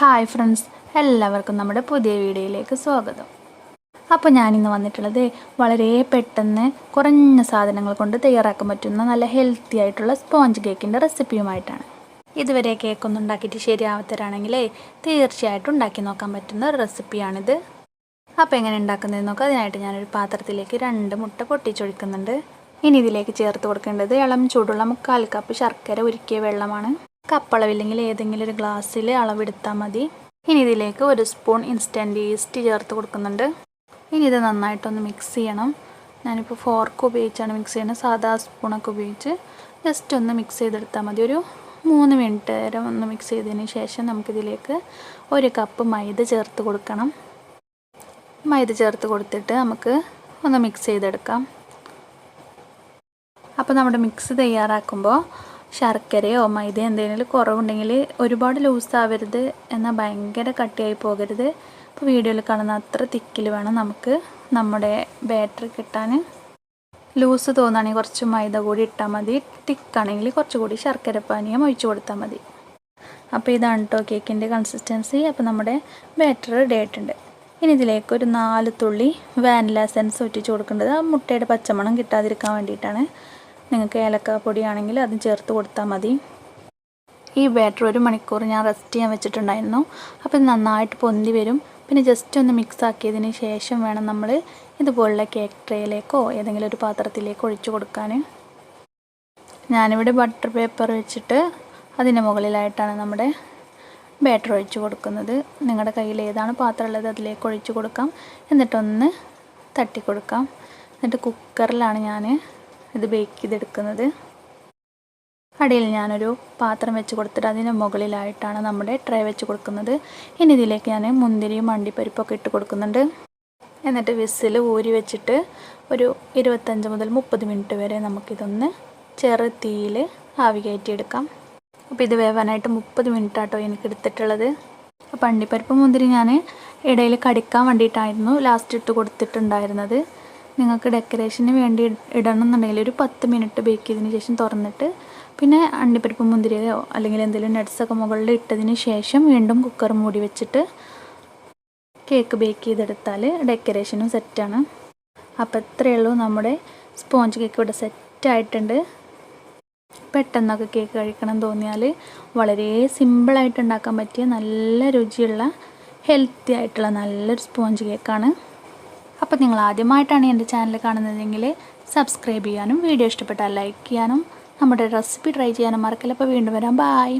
Hi friends എല്ലാവർക്കും നമ്മുടെ പുതിയ വീഡിയോയിലേക്ക് സ്വാഗതം. അപ്പോൾ ഞാനിന്ന് വന്നിട്ടുള്ളത് വളരെ പെട്ടെന്ന് കുറഞ്ഞ സാധനങ്ങൾ കൊണ്ട് തയ്യാറാക്കാൻ പറ്റുന്ന നല്ല ഹെൽത്തി ആയിട്ടുള്ള സ്പോഞ്ച് കേക്കിന്റെ റെസിപ്പിയുമായിട്ടാണ് ഇതുവരെ കേക്കൊന്നും ഉണ്ടാക്കിയിട്ട് ശരിയാവത്തരാണെങ്കിൽ തീർച്ചയായിട്ടും ഉണ്ടാക്കി നോക്കാൻ പറ്റുന്ന ഒരു റെസിപ്പിയാണിത് അപ്പോൾ എങ്ങനെ ഉണ്ടാക്കുന്നതെന്ന് നോക്കാം. അതിനായിട്ട് ഞാനൊരു പാത്രത്തിലേക്ക് രണ്ട് മുട്ട പൊട്ടിച്ചൊഴിക്കുന്നുണ്ട്. ഇനി ഇതിലേക്ക് ചേർത്ത് കൊടുക്കേണ്ടത് ഇളം ചൂടുള്ള മുക്കാൽ കപ്പ് ശർക്കര ഉരുക്കിയ വെള്ളമാണ്. കപ്പളവില്ലെങ്കിൽ ഏതെങ്കിലും ഒരു ഗ്ലാസ്സിൽ അളവെടുത്താൽ മതി. ഇനി ഇതിലേക്ക് ഒരു സ്പൂൺ ഇൻസ്റ്റന്റ് ഈസ്റ്റ് ചേർത്ത് കൊടുക്കുന്നുണ്ട്. ഇനി ഇത് നന്നായിട്ടൊന്ന് മിക്സ് ചെയ്യണം. ഞാനിപ്പോൾ ഫോർക്ക് ഉപയോഗിച്ചാണ് മിക്സ് ചെയ്യുന്നത്. സാധാ സ്പൂണൊക്കെ ഉപയോഗിച്ച് ജസ്റ്റ് ഒന്ന് മിക്സ് ചെയ്തെടുത്താൽ മതി. ഒരു മൂന്ന് മിനിറ്റ് നേരം ഒന്ന് മിക്സ് ചെയ്തതിന് ശേഷം നമുക്കിതിലേക്ക് ഒരു കപ്പ് മൈദ ചേർത്ത് കൊടുക്കണം. മൈദ ചേർത്ത് കൊടുത്തിട്ട് നമുക്ക് ഒന്ന് മിക്സ് ചെയ്തെടുക്കാം. അപ്പോൾ നമ്മുടെ മിക്സ് തയ്യാറാക്കുമ്പോൾ ശർക്കരയോ മൈദയോ എന്തെങ്കിലും കുറവുണ്ടെങ്കിൽ ഒരുപാട് ലൂസ് ആവരുത് എന്നാൽ ഭയങ്കര കട്ടിയായി പോകരുത്. ഇപ്പോൾ വീഡിയോയിൽ കാണുന്ന അത്ര തിക്കിൽ വേണം നമുക്ക് നമ്മുടെ ബാറ്ററി കിട്ടാൻ. ലൂസ് തോന്നുകയാണെങ്കിൽ കുറച്ച് മൈദ കൂടി ഇട്ടാൽ മതി. തിക്കാണെങ്കിൽ കുറച്ചുകൂടി ശർക്കര പാനീയം ഒഴിച്ചു കൊടുത്താൽ മതി. അപ്പോൾ ഇതാണ് കേട്ടോ കേക്കിന്റെ കൺസിസ്റ്റൻസി അപ്പോൾ നമ്മുടെ ബാറ്റർ റെഡി ആയിട്ടുണ്ട്. ഇനി ഇതിലേക്ക് ഒരു നാല് തുള്ളി വാനില സെൻസ് ഒറ്റിച്ച് കൊടുക്കേണ്ടത്. ആ മുട്ടയുടെ പച്ചമണം കിട്ടാതിരിക്കാൻ വേണ്ടിയിട്ടാണ്. നിങ്ങൾക്ക് ഏലക്കാപ്പൊടി ആണെങ്കിൽ അത് ചേർത്ത് കൊടുത്താൽ മതി. ഈ ബാറ്റർ ഒരു മണിക്കൂർ ഞാൻ റെസ്റ്റ് ചെയ്യാൻ വെച്ചിട്ടുണ്ടായിരുന്നു. അപ്പോൾ ഇത് നന്നായിട്ട് പൊന്തി വരും. പിന്നെ ജസ്റ്റ് ഒന്ന് മിക്സ് ആക്കിയതിന് ശേഷം വേണം നമ്മൾ ഇതുപോലുള്ള കേക്ക് ട്രേയിലേക്കോ ഏതെങ്കിലും ഒരു പാത്രത്തിലേക്കോ ഒഴിച്ചു കൊടുക്കാൻ. ഞാനിവിടെ ബട്ടർ പേപ്പർ വെച്ചിട്ട് അതിന്റെ മുകളിലായിട്ടാണ് നമ്മുടെ ബാറ്റർ ഒഴിച്ചു കൊടുക്കുന്നത്. നിങ്ങളുടെ കയ്യിൽ ഏതാണ് പാത്രം ഉള്ളത് അതിലേക്ക് ഒഴിച്ചു കൊടുക്കാം. എന്നിട്ടൊന്ന് തട്ടി കൊടുക്കാം. എന്നിട്ട് കുക്കറിലാണ് ഞാൻ ഇത് ബേക്ക് ചെയ്തെടുക്കുന്നത്. അടിയിൽ ഞാനൊരു പാത്രം വെച്ച് കൊടുത്തിട്ട് അതിന് മുകളിലായിട്ടാണ് നമ്മുടെ ട്രേ വെച്ച് കൊടുക്കുന്നത്. ഇനി ഇതിലേക്ക് ഞാൻ മുന്തിരിയും അണ്ടിപ്പരിപ്പൊക്കെ ഇട്ട് കൊടുക്കുന്നുണ്ട്. എന്നിട്ട് വിസിൽ ഊരി വെച്ചിട്ട് ഒരു ഇരുപത്തഞ്ച് മുതൽ മുപ്പത് മിനിറ്റ് വരെ നമുക്കിതൊന്ന് ചെറു തീയിൽ ആവി കയറ്റിയെടുക്കാം. അപ്പോൾ ഇത് വേവാനായിട്ട് മുപ്പത് മിനിറ്റ് ആട്ടോ എനിക്ക് എടുത്തിട്ടുള്ളത്. അപ്പോൾ അണ്ടിപ്പരിപ്പ് മുന്തിരി ഞാൻ ഇടയിൽ കടിക്കാൻ വേണ്ടിയിട്ടായിരുന്നു ലാസ്റ്റ് ഇട്ട് കൊടുത്തിട്ടുണ്ടായിരുന്നത്. നിങ്ങൾക്ക് ഡെക്കറേഷന് വേണ്ടി ഇടണം എന്നുണ്ടെങ്കിൽ ഒരു പത്ത് മിനിറ്റ് ബേക്ക് ചെയ്തതിന് ശേഷം തുറന്നിട്ട് പിന്നെ അണ്ടിപ്പരിപ്പ് മുന്തിരിയോ അല്ലെങ്കിൽ എന്തെങ്കിലും നട്ട്സൊക്കെ മുകളിൽ ഇട്ടതിന് ശേഷം വീണ്ടും കുക്കർ മൂടി വെച്ചിട്ട് കേക്ക് ബേക്ക് ചെയ്തെടുത്താൽ ഡെക്കറേഷനും സെറ്റാണ് അപ്പോൾ ഇത്രയേ ഉള്ളൂ നമ്മുടെ സ്പോഞ്ച് കേക്ക് ഇവിടെ സെറ്റായിട്ടുണ്ട് പെട്ടെന്നൊക്കെ കേക്ക് കഴിക്കണം തോന്നിയാൽ വളരെ സിമ്പിളായിട്ട് ഉണ്ടാക്കാൻ പറ്റിയ നല്ല രുചിയുള്ള ഹെൽത്തി ആയിട്ടുള്ള നല്ലൊരു സ്പോഞ്ച് കേക്കാണ് അപ്പോൾ നിങ്ങൾ ആദ്യമായിട്ടാണ് എന്റെ ചാനൽ കാണുന്നതെങ്കിൽ സബ്സ്ക്രൈബ് ചെയ്യാനും വീഡിയോ ഇഷ്ടപ്പെട്ടാൽ ലൈക്ക് ചെയ്യാനും നമ്മുടെ റെസിപ്പി ട്രൈ ചെയ്യാനും മറക്കില്ല. അപ്പോൾ വീണ്ടും വരാം. ബായ്